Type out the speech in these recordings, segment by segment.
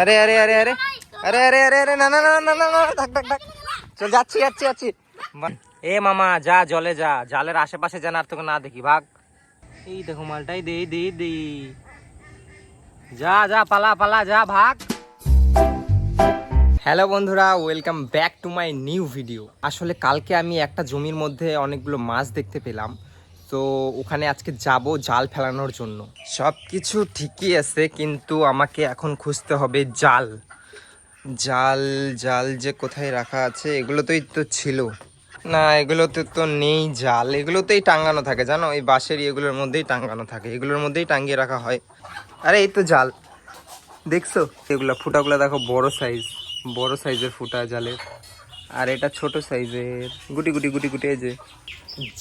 আরে আরে আরে আরে। আরে আরে আরে আরে, না না না না না থাক থাক থাক। চল, যাচ্ছি যাচ্ছি যাচ্ছি। এ মামা, যা, জলে যা। জালের আশেপাশে যেন আর তোকে না দেখি, ভাগ। এই দেখো মালটাই দে দে দে। যা যা, পালা পালা, যা, ভাগ। হ্যালো বন্ধুরা, welcome back to my new video. আসলে কালকে আমি একটা জমির মধ্যে অনেকগুলো মাছ দেখতে পেলাম। তো ওখানে আজকে যাব জাল ফেলানোর জন্য। সব কিছু ঠিকই আছে, কিন্তু আমাকে এখন খুঁজতে হবে জাল। জাল জাল যে কোথায় রাখা আছে, এগুলোতেই তো ছিল। না, এগুলোতে তো নেই জাল। এগুলোতেই টাঙ্গানো থাকে, জানো? এই বাঁশের এগুলোর মধ্যেই টাঙ্গানো থাকে। এগুলোর মধ্যেই টাঙ্গিয়ে রাখা হয়। আরে, এই তো জাল। দেখছ? এগুলো ফুটাগুলো দেখো, বড় সাইজ বড় সাইজের ফুটা জালের। আর এটা ছোট সাইজের গুটি গুটি গুটি গুটি, এই যে।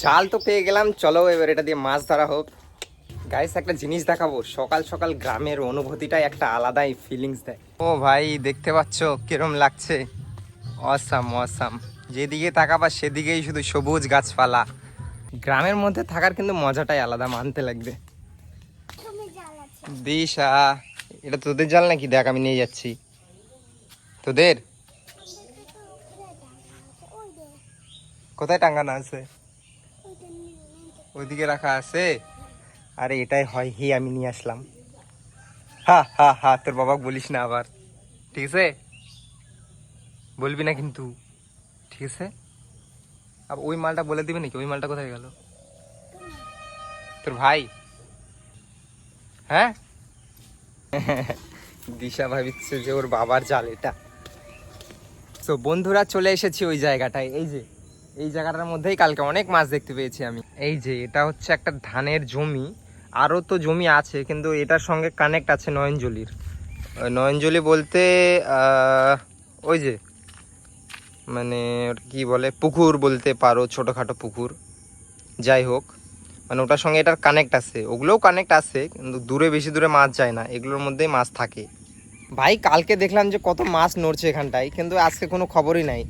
জাল তো পেয়ে গেলাম চলো এবার এটা দিয়ে মাছ ধরা হোক। গাইস একটা জিনিস দেখাবো সকাল সকাল গ্রামের অনুভূতিটাই একটা আলাদাই ফিলিংস দেয়। ও ভাই দেখতে পাচ্ছ কিরম লাগছে? অসাম অসাম যেদিকে তাকাবা সেদিকেই শুধু সবুজ গাছপালা। গ্রামের মধ্যে থাকার কিন্তু মজাটাই আলাদা মানতে লাগবে। দিশা এটা তোদের জাল নাকি? দেখ আমি নিয়ে যাচ্ছি। তোদের? কোথায় টাঙ্গানো আছে? ওইদিকে রাখা আছে। আরে এটাই হয়, হি আমি নিয়ে আসলাম। হা হা হা, তোর বাবা বলিস না আবার। ঠিক আছে? বলবি না কিন্তু। ঠিক আছে? আর ওই মালটা বলে দিবে নাকি? ওই মালটা কোথায় গেল? তোর ভাই? হ্যাঁ? দিশা ভাবিচ্ছে যে ওর বাবার জাল এটা। তো বন্ধুরা চলে এসেছি ওই জায়গাটায়, এই যে। এই জায়গাটার মধ্যেই কালকে অনেক মাছ দেখতে পেয়েছি আমি। এই যে, এটা হচ্ছে একটা ধানের জমি। আরও তো জমি আছে, কিন্তু এটার সঙ্গে কানেক্ট আছে নয়নজলির। নয়নজলি বলতে ওই যে মানে কি বলে, পুকুর বলতে পারো, ছোটোখাটো পুকুর। যাই হোক মানে ওটার সঙ্গে এটার কানেক্ট আছে। ওগুলোও কানেক্ট আছে, কিন্তু দূরে বেশি দূরে মাছ যায় না। এগুলোর মধ্যেই মাছ থাকে। ভাই, কালকে দেখলাম যে কত মাছ নড়ছে এখানটায়, কিন্তু আজকে কোনো খবরই নাই।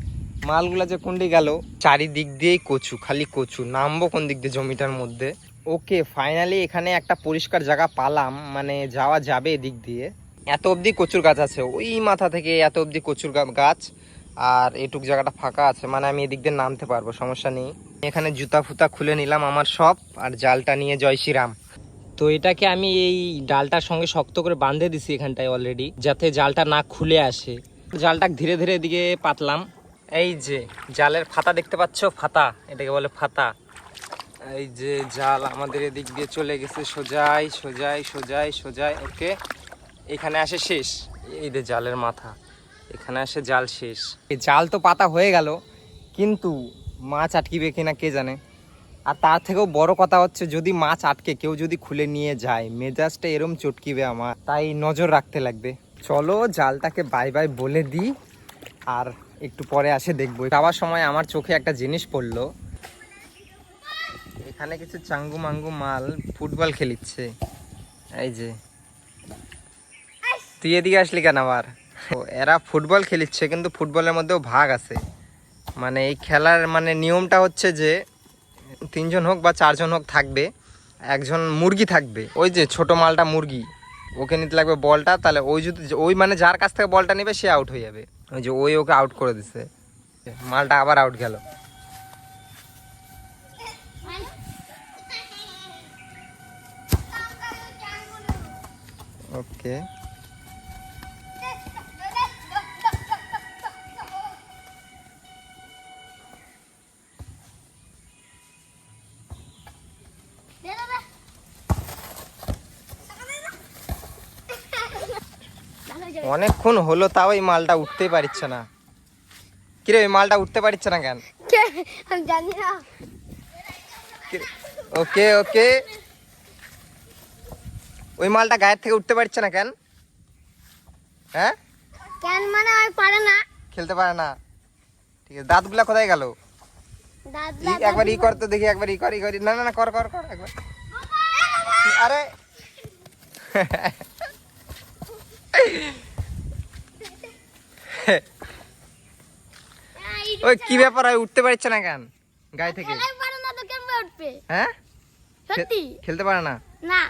মালগুলা যে কুন্ডি গেল? চারিদিক দিয়েই কচু, খালি কচু। নামবো কোন দিক দিয়ে জমিটার মধ্যে? ওকে ফাইনালি এখানে একটা পরিষ্কার জায়গা পালাম। মানে যাওয়া যাবে এদিক দিয়ে। এত অবধি কচুর গাছ আছে। ওই মাথা থেকে এত অবধি কচুর গাছ। আর এটুক জায়গাটা ফাঁকা আছে। মানে আমি এদিক দিয়ে নামতে পারব, সমস্যা নেই। এখানে জুতা ফুতা খুলে নিলাম আমার সব। আর জালটা নিয়ে জয় শ্রীরাম। তো এটাকে আমি এই ডালটার সঙ্গে শক্ত করে বাঁধে দিছি এখানটায় অলরেডি যাতে জালটা না খুলে আসে। জালটা ধীরে ধীরে এদিকে পাতলাম। এই যে, জালের ফাতা দেখতে পাচ্ছ? ফাতা, এটাকে বলে ফাতা। এই যে, জাল আমাদের এদিক দিয়ে চলে গেছে, সোজাই সোজাই সোজাই সোজাই, ওকে। এখানে আসে শেষ। এই যে জালের মাথা, এখানে আসে জাল শেষ। জাল তো পাতা হয়ে গেল, কিন্তু মাছ আটকিবে কিনা কে জানে? আর তার থেকেও বড় কথা হচ্ছে, যদি মাছ আটকে, কেউ যদি খুলে নিয়ে যায়, মেজাজটা এরম চটকিবে আমার। তাই নজর রাখতে লাগবে। চলো, জালটাকে বাই বাই বলে দিই। আর একটু পরে আসে দেখব। যাওয়ার সময় আমার চোখে একটা জিনিস পড়ল। এখানে কিছু চাঙ্গু মাঙ্গু মাল ফুটবল খেলিচ্ছে। এই যে। তুই এদিকে আসলি কেন আবার? এরা ফুটবল খেলিচ্ছে, কিন্তু ফুটবলের মধ্যেও ভাগ আছে। মানে এই খেলার মানে নিয়মটা হচ্ছে যে, তিনজন হোক বা চারজন হোক থাকবে, একজন মুরগি থাকবে। ওই যে ছোট মালটা মুরগি, ওকে নিতে লাগবে বলটা, তাহলে ওই যদি ওই মানে যার কাছ থেকে বলটা নেবে, সে আউট হয়ে যাবে। ওই যে ওই ওকে আউট করে দিছে। মালটা আবার আউট গেল। ওকে অনেকক্ষণ হলো তাও এই মালটা উঠতেই পারছে না। কিরে ওই মালটা উঠতে পারছে না কেন? আমি জানি না। ওকে ওকে। ওই মালটা গায়ের থেকে উঠতে পারছে না কেন? হ্যাঁ? কেন মানে আমি পারে না। খেলতে পারে না। ঠিক আছে দাঁতগুলা কোথায় গেল? একবার ই কর তো দেখি একবার ই কর ই করি। না না না কর কর কর একবার। আরে! ওই কি ব্যাপার হয় উঠতে পারছে না কেন? গায়ে থেকে। হ্যাঁ? খেলতে পারে না? না।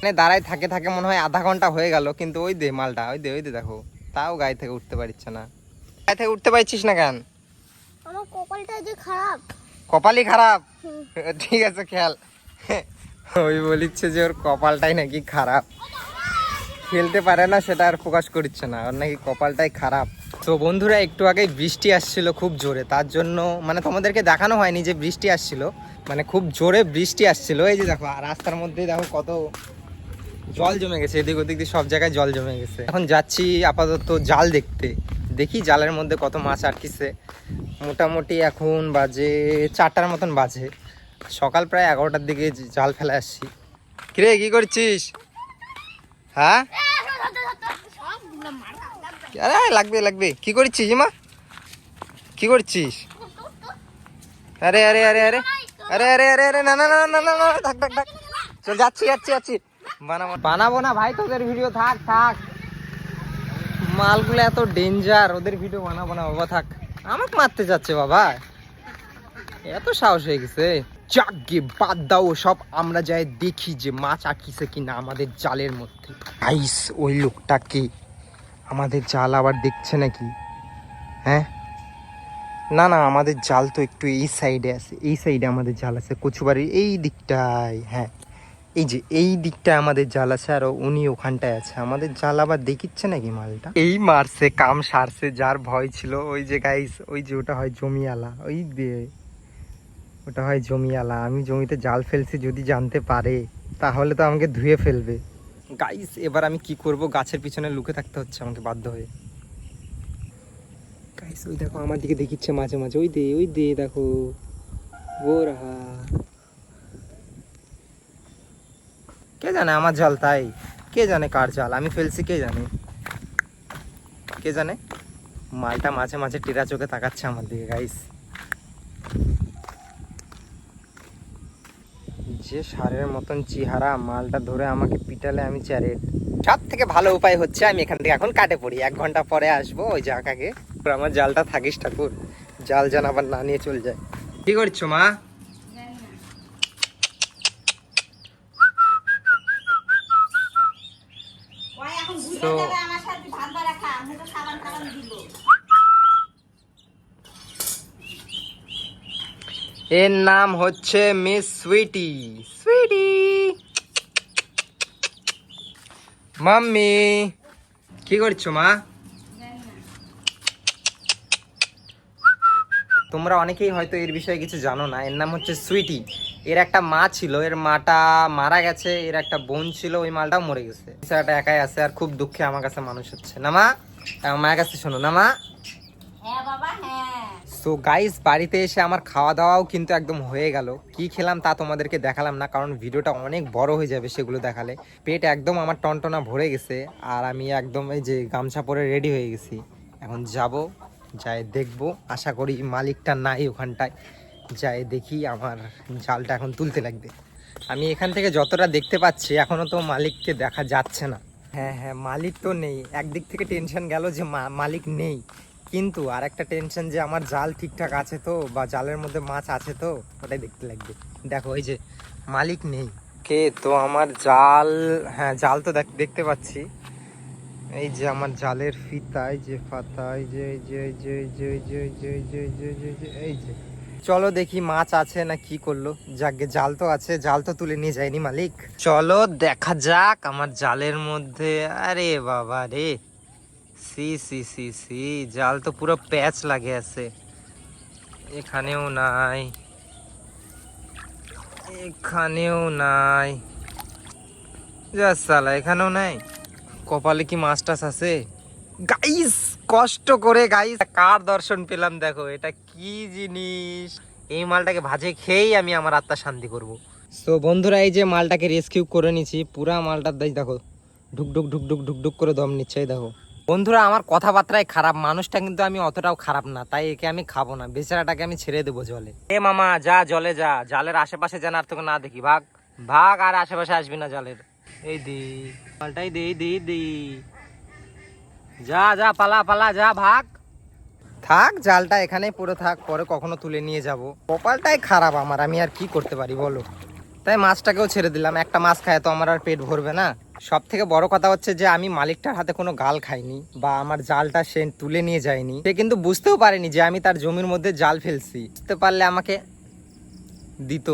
মানে দাঁড়ায় থাকে থাকে মনে হয় আধা ঘণ্টা হয়ে গেল কিন্তু ওই দে মালটা ওই দে ওই দে দেখো। তাও গায়ে থেকে উঠতে পারছে না। গায়ে থেকে উঠতে পারছিস না কেন? আমার কপালটা যে খারাপ। কপালই খারাপ? ঠিক আছে খেয়াল। ওই বলিচ্ছে যে ওর কপালটাই নাকি খারাপ। খেলতে পারে না, সেটা আর প্রকাশ করছে না। আর নাকি কপালটাই খারাপ। তো বন্ধুরা, একটু আগে বৃষ্টি আসছিল খুব জোরে। তার জন্য মানে তোমাদেরকে দেখানো হয়নি যে বৃষ্টি আসছিল। মানে খুব জোরে বৃষ্টি আসছিল। এই যে দেখো, আর রাস্তার মধ্যে দেখো কত জল জমে গেছে। এদিক ওদিক দিয়ে সব জায়গায় জল জমে গেছে। এখন যাচ্ছি আপাতত জাল দেখতে। দেখি জালের মধ্যে কত মাছ আটকিছে। মোটামুটি এখন বাজে চারটার মতন বাজে। সকাল প্রায় এগারোটার দিকে জাল ফেলে আসছি। কিরে, কি করছিস? হ্যাঁ? আরে লাগবে লাগবে। কি করছিস মা? কি করছিস? আরে আরে আরে আরে। আরে আরে আরে আরে না না না না না না থাক থাক থাক। চল যাচ্ছি যাচ্ছি যাচ্ছি। বানাবো বানাবো না ভাই তোদের ভিডিও থাক থাক। মালগুলো এত ডেঞ্জার ওদের ভিডিও বানাবো না বাবা থাক। আমাকে মারতে যাচ্ছে বাবা। এত সাহস হয়ে গেছে। যাক বাদ দাও সব, আমরা যাই দেখি যে মাছ আটকিছে কিনা আমাদের জালের মধ্যে। আইস ওই লোকটাকে আমাদের জাল আবার দেখছে নাকি? হ্যাঁ? না না, আমাদের জাল তো একটু এই সাইডে আছে, এই সাইডে আমাদের জাল আছে, কচুবাড়ির এই দিকটায় হ্যাঁ। এই যে, এই দিকটায় আমাদের জাল আছে, আর উনি ওখানটায় আছে। আমাদের জাল আবার দেখিচ্ছে নাকি মালটা? এই মারছে, কাম সারছে, যার ভয় ছিল, ওই যে গাইস ওই যে ওটা হয় জমিয়ালা ওই দিয়ে। ওটা হয় জমিয়ালা আমি জমিতে জাল ফেলছি, যদি জানতে পারে, তাহলে তো আমাকে ধুয়ে ফেলবে। গাইস এবার আমি কি করব? গাছের পিছনে লুকে থাকতে হচ্ছে আমাকে বাধ্য হয়ে। গাইস ওই দেখো, আমার দিকে দেখিচ্ছে মাঝে মাঝে। ওই দে ওই দে, দেখো। ও রাহা। কে জানে আমার জাল তাই? কে জানে কার জাল? আমি ফেলছি, কে জানে? কে জানে? মালটা মাঝে মাঝে টেরা চোখে তাকাচ্ছে আমার দিকে গাইস যে সারের মতন চেহারা মালটা ধরে আমাকে পিটালে আমি চ্যারেট সব থেকে ভালো উপায় হচ্ছে আমি এখান থেকে এখন কাটে পড়ি। এক ঘণ্টা পরে আসব ওই জায়গাকে আমার জালটা থাকিস ঠাকুর। জাল যেন আবার না নিয়ে চলে যায়। কি করছ মা? ওই এর নাম হচ্ছে মিস সুইটি। সুইটি। মাম্মি, কি করছ মা? তোমরা অনেকেই হয়তো এর বিষয়ে কিছু জানো না। এর নাম হচ্ছে সুইটি। এর একটা মা ছিল, এর মাটা মারা গেছে, এর একটা বোন ছিল, ওই মালটাও মরে গেছে। বিষয়টা একাই আছে আর খুব দুঃখে আমার কাছে মানুষ হচ্ছে। না মা? মায়ের কাছে শোনো, না মা? সো গাইস বাড়িতে এসে আমার খাওয়া দাওয়াও কিন্তু একদম হয়ে গেল। কি খেলাম তা তোমাদেরকে দেখালাম না, কারণ ভিডিওটা অনেক বড় হয়ে যাবে সেগুলো দেখালে। পেট একদম আমার টনটনা ভরে গেছে, আর আমি একদম এই যে গামছা পরে রেডি হয়ে গেছি। এখন যাব, যাই দেখব, আশা করি মালিকটা নাই ওখানটায়। যাই দেখি আমার জালটা এখন তুলতে লাগবে। আমি এখান থেকে যতটা দেখতে পাচ্ছি এখনও তো মালিককে দেখা যাচ্ছে না। হ্যাঁ হ্যাঁ মালিক তো নেই। একদিক থেকে টেনশন গেল যে মালিক নেই। কিন্তু আর একটা টেনশন যে আমার জাল ঠিকঠাক আছে তো বা জালের মধ্যে মাছ আছে তো ওটাই দেখতে লাগবে। দেখো ওই যে মালিক নেই। কে তো আমার জাল হ্যাঁ জাল তো দেখ- দেখতে পাচ্ছি। এই যে আমার জালের ফিতা এই যে ফাতা এই যে এই যে এই যে এই যে এই যে এই যে এই যে এই যে, এই যে এই যে। চলো দেখি মাছ আছে না কি করল। যাকে জাল তো আছে জাল তো তুলে নিয়ে যায়নি মালিক। চলো দেখা যাক আমার জালের মধ্যে। আরে বাবা রে! সি সি সি সি। জাল তো পুরো প্যাচ লাগে আছে। এখানেও নাই। এখানেও নাই। যা সালা, এখানেও নাই? কপালে কি মাছ টাছ আছে? গাইস কষ্ট করে গাইস কার দর্শন পেলাম দেখো, এটা কি জিনিস? এই মালটাকে ভাজে খেয়েই আমি আমার আত্মা শান্তি করব। তো বন্ধুরা, এই যে মালটাকে রেস্কিউ করে নিছি, পুরা মালটার দেখো ঢুক ঢুক ঢুক ঢুক ঢুক ঢুক করে দম নিচ্ছে দেখো। বন্ধুরা, আমার কথাবার্তায় খারাপ। মানুষটা কিন্তু আমি অতটাও খারাপ না, তাই একে আমি খাব না। বেচারাটাকে আমি ছেড়ে দেবো জলে। এ মামা, যা জলে যা। জালের আশেপাশে যেন আর তোকে না দেখি। ভাগ ভাগ, আর আশেপাশে আসবি না জলের। এই দি, পাল্টাই দে, দি দি। যা যা, পালা পালা, যা, ভাগ। থাক, জালটা এখানেই পড়ে থাক, পরে কখনো তুলে নিয়ে যাব। কপালটাই খারাপ আমার, আমি আর কি করতে পারি বলো? তাই মাছটাকেও ছেড়ে দিলাম। একটা মাছ খায় তো আমার আর পেট ভরবে না। সব থেকে বড় কথা হচ্ছে যে আমি মালিকটার হাতে কোনো গাল খাইনি বা আমার জালটা সে তুলে নিয়ে যায়নি। সে কিন্তু বুঝতেও পারেনি যে আমি তার জমির মধ্যে জাল ফেলছি। বুঝতে পারলে আমাকে দিত।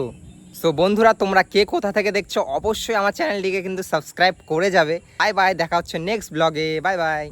সো বন্ধুরা, তোমরা কে কোথা থেকে দেখছ, অবশ্যই আমার চ্যানেলটিকে কিন্তু সাবস্ক্রাইব করে যাবে। বাই বাই, দেখা হচ্ছে নেক্সট ব্লগে বাই বাই।